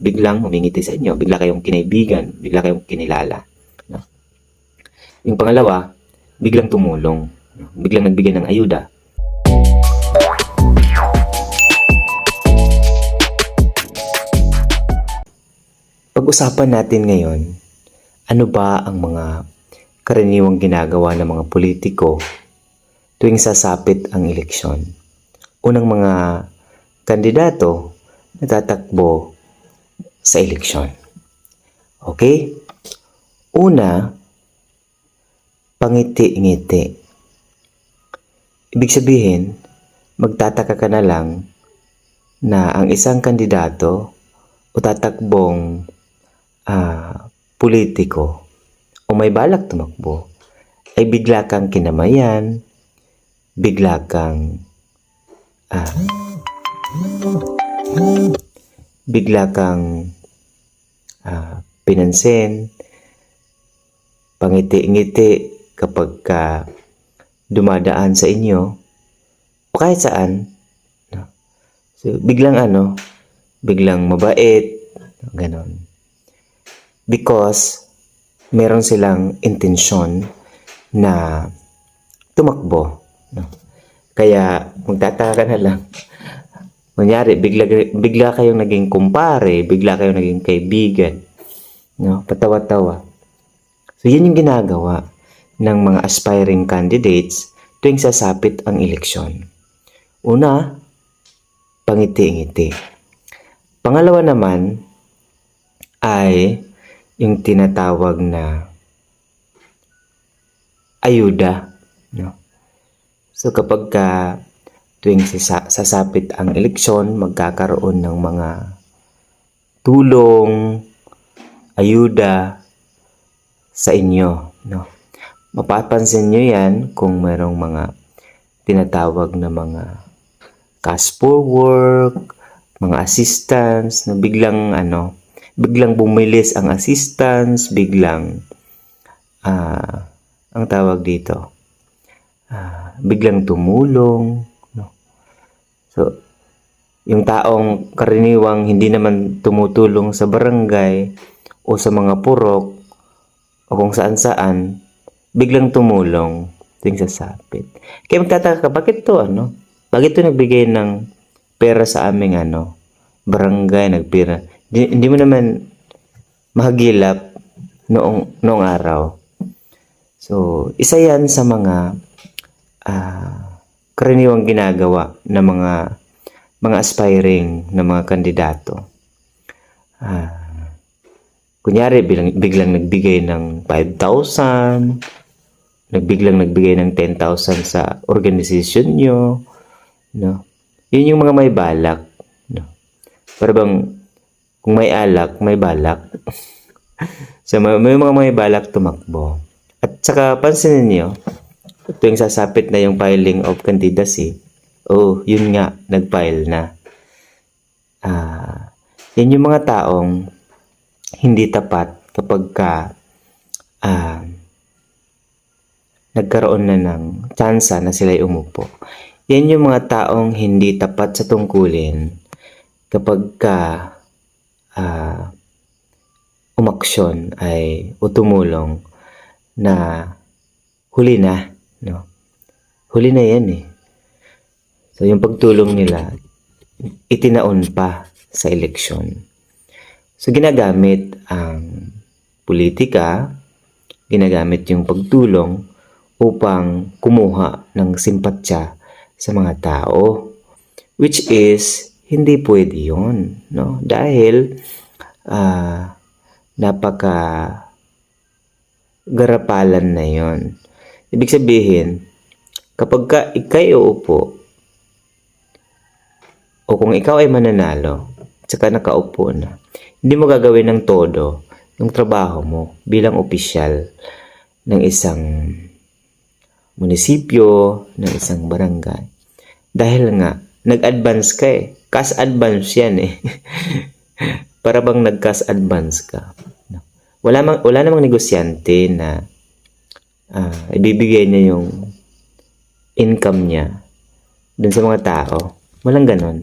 biglang humingiti sa inyo, bigla kayong kinaibigan, bigla kayong kinilala. Yung pangalawa, biglang tumulong, biglang nagbigay ng ayuda. Pag-usapan natin ngayon, ano ba ang mga karaniwang ginagawa ng mga politiko tuwing sasapit ang eleksyon? Unang mga kandidato na tatakbo sa eleksyon. Okay? Una, pangiti-ngiti. Ibig sabihin, magtataka ka na lang na ang isang kandidato o tatakbong ah, politiko o may balak tumakbo ay bigla kang kinamayan, bigla kang ah, bigla kang ah, pinansin, pangiti-ngiti kapag ka dumadaan sa inyo o kahit saan. no? So, biglang ano, biglang mabait, ganon. Because meron silang intensyon na tumakbo. No? Kaya magtataka ka na lang. Kunyari, bigla, bigla kayong naging kumpare, bigla kayong naging kaibigan. No? Patawa-tawa. So, yun yung ginagawa ng mga aspiring candidates tuwing sasapit ang eleksyon. Una, pangiti-ngiti. Pangalawa naman ay yung tinatawag na ayuda. No? So kapag ka tuwing sasapit ang eleksyon, magkakaroon ng mga tulong, ayuda sa inyo. No? Mapapansin nyo yan kung merong mga tinatawag na mga cash for work, mga assistance na biglang ano, biglang bumilis ang assistance, biglang ah ang tawag dito, ah, biglang tumulong? So, yung taong karaniwang hindi naman tumutulong sa barangay o sa mga purok o kung saan-saan, biglang tumulong tuwing sasapit. Kaya magtataka ka, bakit to ano? Bakit to nagbigay ng pera sa aming ano, barangay, nagpira. Di, hindi mo naman mahagilap noong, noong araw. So, isa yan sa mga ah, karaniwang ginagawa ng mga mga aspiring na mga kandidato. Ah, kunyari, biglang, biglang nagbigay ng 5,000, nagbiglang nagbigay ng 10,000 sa organization nyo, no? Yun yung mga may balak, no? Para bang, kung may alak, may balak. so, may, may mga may balak tumakbo. At saka, pansinin niyo, tuwing sasapit na yung filing of candidacy, oh, yun nga, nag-file na. Ah, yan yung mga taong hindi tapat kapag ka ah, nagkaroon na ng tsansa na sila'y umupo. Yan yung mga taong hindi tapat sa tungkulin kapag ka ah, umaksyon ay o tumulong na huli na, no? Huli na yan eh. So yung pagtulong nila, itinaon pa sa eleksyon. So ginagamit ang politika, ginagamit yung pagtulong upang kumuha ng simpatya sa mga tao. Which is, hindi pwede yun. No? Dahil, ah, napaka garapalan na yon. Ibig sabihin, kapag ka ikay uupo, o kung ikaw ay mananalo, tsaka nakaupo na, hindi mo gagawin ng todo yung trabaho mo bilang opisyal ng isang munisipyo, ng isang barangay. Dahil nga, nag-advance ka eh. Cash advance yan eh. Para bang nag-cash advance ka. Wala, mang, wala namang negosyante na ah, ibibigay niya yung income niya dun sa mga tao. Walang ganon.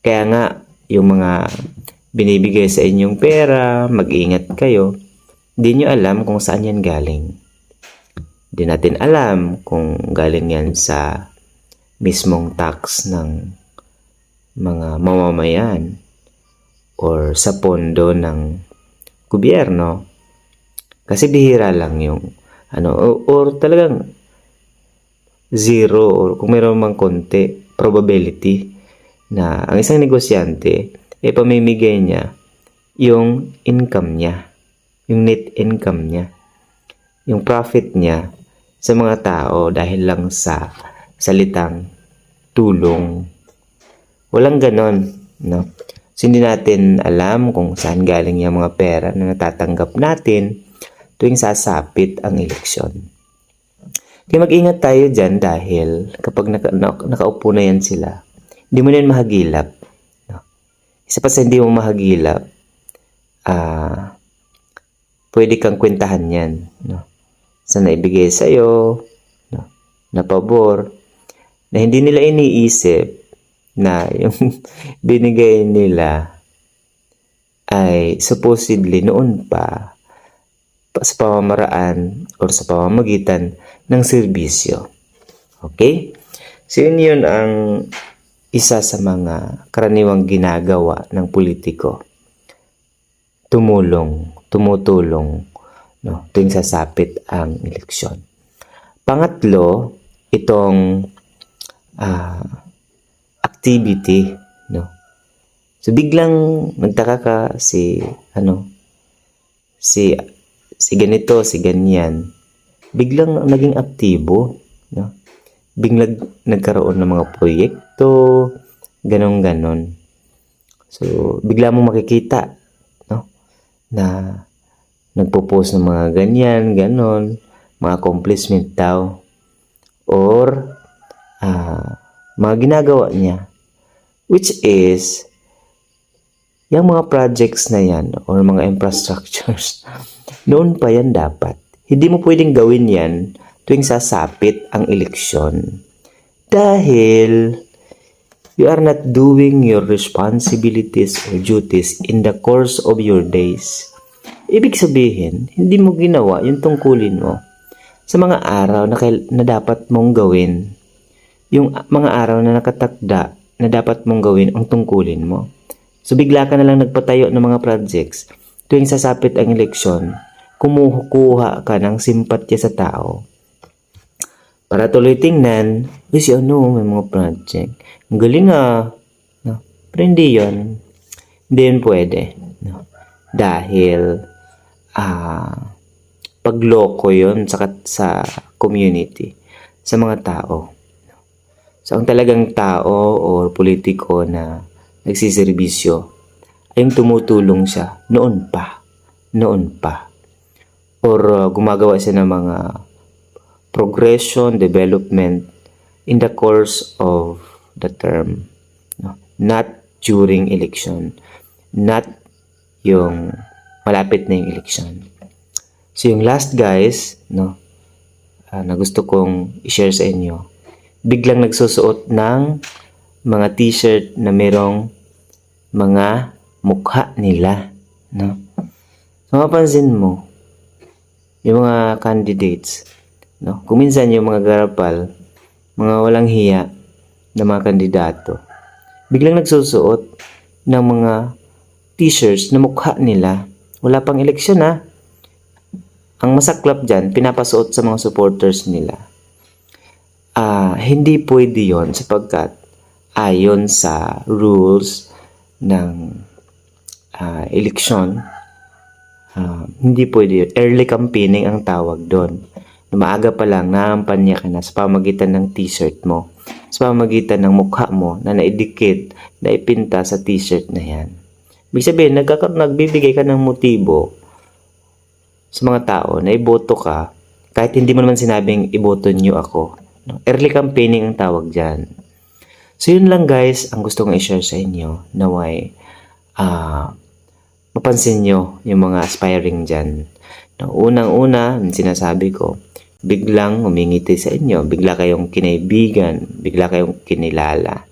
Kaya nga, yung mga binibigay sa inyong pera, mag-ingat kayo, di nyo alam kung saan yan galing. Di natin alam kung galing yan sa mismong tax ng mga mamamayan or sa pondo ng gobyerno. Kasi bihira lang yung ano or, or talagang zero or kung mayroon mang konti probability na ang isang negosyante eh pamimigay niya yung income niya, yung net income niya, yung profit niya sa mga tao dahil lang sa salitang tulong. Walang ganon, no? So, hindi natin alam kung saan galing yung mga pera na natatanggap natin tuwing sasapit ang eleksyon. Kaya mag-ingat tayo dyan dahil kapag naka, na- nakaupo na yan sila, hindi mo na yan mahagilap. No? Isa pa sa hindi mo mahagilap, ah, pwede kang kwentahan yan. No? Sa naibigay sa'yo, no? na pabor, na hindi nila iniisip na yung binigay nila ay supposedly noon pa- sa pamamaraan or sa pamamagitan ng serbisyo. Okay? So yun yun ang isa sa mga karaniwang ginagawa ng politiko. Tumulong, tumutulong no, tuwing sasapit ang eleksyon. Pangatlo, itong ah, activity, no. So biglang nagtaka ka si ano si si ganito, si ganyan. Biglang naging aktibo, no. Biglang nagkaroon ng mga proyekto, ganong ganon. So bigla mo makikita, no, na nagpo-post ng mga ganyan, ganon, mga accomplishment daw or ah mga ginagawa niya which is yung mga projects na yan or mga infrastructures noon pa yan dapat. Hindi mo pwedeng gawin yan tuwing sasapit ang eleksyon. Dahil you are not doing your responsibilities or duties in the course of your days. Ibig sabihin hindi mo ginawa yung tungkulin mo sa mga araw na, kail- na dapat mong gawin. Yung mga araw na nakatakda na dapat mong gawin ang tungkulin mo. So bigla ka na lang nagpatayo ng mga projects tuwing sasapit ang eleksyon, kumukuha ka ng simpatya sa tao. Para tuloy tingnan, uy si ano, may mga project. Ang galing ah. No? Pero hindi yun. Hindi yun pwede. No? Dahil, ah, pagloko yun sa, sa community, sa mga tao. So, ang talagang tao or politiko na nagsiservisyo ay yung tumutulong siya noon pa. Noon pa. Or uh, gumagawa siya ng mga progression, development in the course of the term. No? Not during election. Not yung malapit na yung election. So, yung last guys, no, ah, na gusto kong i-share sa inyo, biglang nagsusuot ng mga t-shirt na merong mga mukha nila. No? So, mapansin mo, yung mga candidates, no? kung minsan yung mga garapal, mga walang hiya na mga kandidato, biglang nagsusuot ng mga t-shirts na mukha nila. Wala pang eleksyon ha. Ang masaklap dyan, pinapasuot sa mga supporters nila ah hindi pwede yon sapagkat ayon sa rules ng ah, eleksyon, ah, hindi pwede. Early campaigning ang tawag doon. Na maaga pa lang, naampanya ka na sa pamagitan ng t-shirt mo. Sa pamagitan ng mukha mo na naidikit, na ipinta sa t-shirt na yan. Ibig sabihin, nagkaka- nagbibigay ka ng motibo sa mga tao na iboto ka kahit hindi mo naman sinabing iboto niyo ako. Early campaigning ang tawag dyan. So yun lang guys, ang gusto kong i-share sa inyo naway ah mapansin nyo yung mga aspiring dyan. No, Unang-una, sinasabi ko, biglang umingiti sa inyo, bigla kayong kinaibigan, bigla kayong kinilala.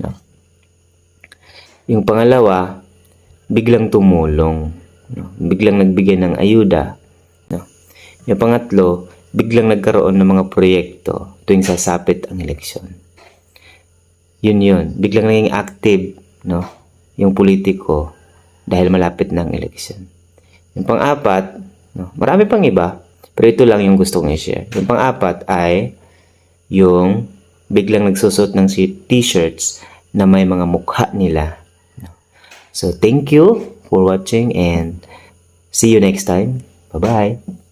No? Yung pangalawa, biglang tumulong. No? Biglang nagbigay ng ayuda. No? Yung pangatlo, biglang nagkaroon ng mga proyekto tuwing sasapit ang eleksyon. Yun yun. Biglang naging active no? yung politiko dahil malapit na ang eleksyon. Yung pang-apat, no? marami pang iba, pero ito lang yung gusto kong i-share. Yung pang-apat ay yung biglang nagsusot ng t-shirts na may mga mukha nila. So, thank you for watching and see you next time. Bye-bye.